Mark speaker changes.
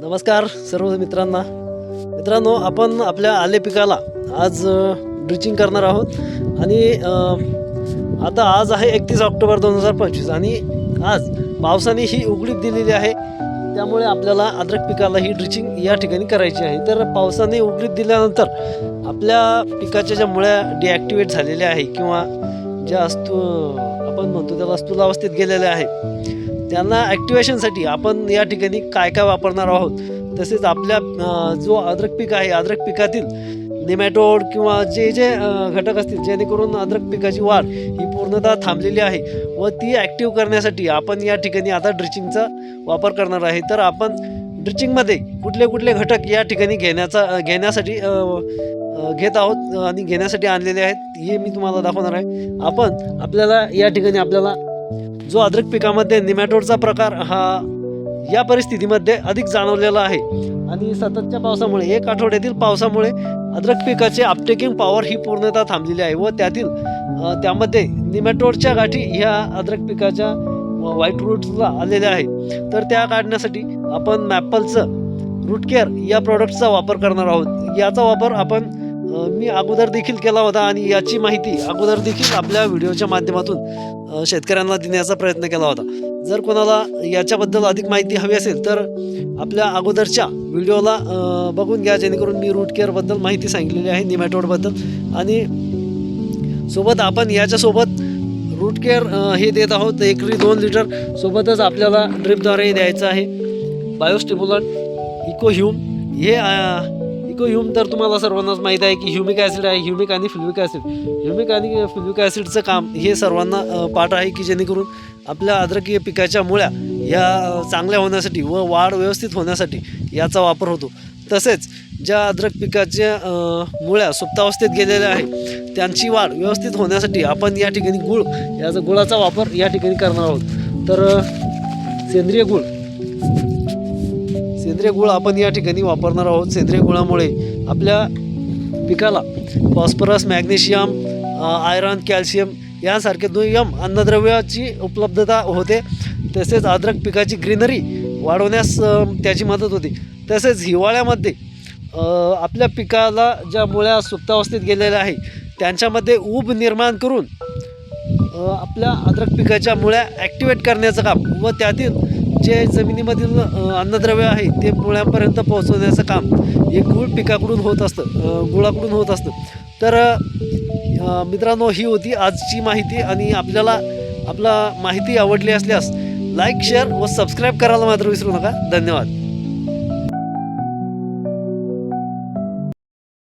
Speaker 1: नमस्कार सर्व मित्रांना. मित्रांनो आपण आपल्या आले पिकाला आज ड्रिचिंग करणार आहोत. आणि आता आज आहे एकतीस ऑक्टोबर दोन हजार पंचवीस आणि आज पावसाने ही उघडीप दिलेली आहे. त्यामुळे आपल्याला अद्रक पिकाला ही ड्रिचिंग या ठिकाणी करायची आहे. तर पावसाने उघडीप दिल्यानंतर आपल्या पिकाच्या ज्या मुळ्या डिॲक्टिवेट झालेल्या आहे किंवा ज्या अस्तू आपण म्हणतो त्याला स्थूलावस्थेत गेलेल्या आहे त्यांना ॲक्टिवेशनसाठी आपण या ठिकाणी काय काय वापरणार आहोत? तसेच आपल्या जो अद्रक पीक आहे अद्रक पिकातील नेमॅटोड किंवा जे जे घटक असतील जेणेकरून अद्रक पिकाची वाढ ही पूर्णतः थांबलेली आहे व ती ॲक्टिव्ह करण्यासाठी आपण या ठिकाणी आता ड्रिचिंगचा वापर करणार आहे. तर आपण ड्रिचिंगमध्ये कुठले कुठले घटक या ठिकाणी घेण्याचा घेण्यासाठी घेत आहोत आणि घेण्यासाठी आणलेले आहेत हे मी तुम्हाला दाखवणार आहे. आपण आपल्याला या ठिकाणी आपल्याला जो अद्रक पिकामध्ये निमॅटोडचा प्रकार हा या परिस्थितीमध्ये अधिक जाणवलेला आहे. आणि सततच्या पावसामुळे एक आठवड्यातील पावसामुळे अद्रक पिकाचे अपटेकिंग पॉवर ही पूर्णतः थांबलेली आहे व त्यातील त्यामध्ये निमॅटोडच्या गाठी ह्या अद्रक पिकाच्या व्हाईट रूट्सला आलेल्या आहेत. तर त्या काढण्यासाठी आपण मॅपलचं रूट केअर या प्रॉडक्टचा वापर करणार आहोत. याचा वापर आपण मी अगोदर देखील केला होता आणि याची माहिती अगोदर देखील आपल्या व्हिडिओच्या माध्यमातून शेतकऱ्यांना देण्याचा प्रयत्न केला होता. जर कोणाला याच्याबद्दल अधिक माहिती हवी असेल तर आपल्या अगोदरच्या व्हिडिओला बघून घ्या. जेणेकरून मी रूट केअरबद्दल माहिती सांगितलेली आहे निमॅटोडबद्दल आणि सोबत आपण याच्यासोबत रूट केअर हे देत आहोत. एकरी दोन लिटर सोबतच आपल्याला ड्रिपद्वारे द्यायचं आहे. बायोस्टिम्युलंट इको ह्यूम हे अ, ह्युम तर तुम्हाला सर्वांनाच माहीत आहे की ह्युमिक ॲसिड आहे ह्युमिक आणि फ्ल्युमिक ॲसिड ह्युमिक आणि फ्ल्युमिक ॲसिडचं काम हे सर्वांना पाठ आहे की जेणेकरून आपल्या अद्रकीय पिकाच्या मुळ्या या चांगल्या होण्यासाठी व वाढ व्यवस्थित होण्यासाठी याचा वापर होतो. तसेच ज्या अद्रक पिकाच्या मुळ्या सुप्तावस्थेत गेलेल्या आहेत त्यांची वाढ व्यवस्थित होण्यासाठी आपण या ठिकाणी गुळ याचा गुळाचा वापर या ठिकाणी करणार आहोत. तर सेंद्रिय गुळ. सेंद्रिय गुळ आपण या ठिकाणी वापरणार आहोत. सेंद्रिय गुळामुळे आपल्या पिकाला फॉस्फरस मॅग्नेशियम आयरन कॅल्शियम यासारखे दुय्यम अन्नद्रव्याची उपलब्धता होते. तसेच अद्रक पिकाची ग्रीनरी वाढवण्यास त्याची मदत होते. तसेच हिवाळ्यामध्ये आपल्या पिकाला ज्या मुळ्या सुप्तावस्थेत गेलेल्या आहे त्यांच्यामध्ये ऊब निर्माण करून आपल्या अद्रक पिकाच्या मुळ्या ॲक्टिवेट करण्याचं काम व त्यातील जे जमिनीमधील अन्नद्रव्य आहे ते मुळ्यांपर्यंत पोहोचवण्याचं काम हे गुळ पिकाकडून होत असतं गुळाकडून होत असतं. तर मित्रांनो ही होती आजची माहिती आणि आपल्याला आपला माहिती आवडली असल्यास लाईक शेअर व सबस्क्राईब करायला मात्र विसरू नका. धन्यवाद.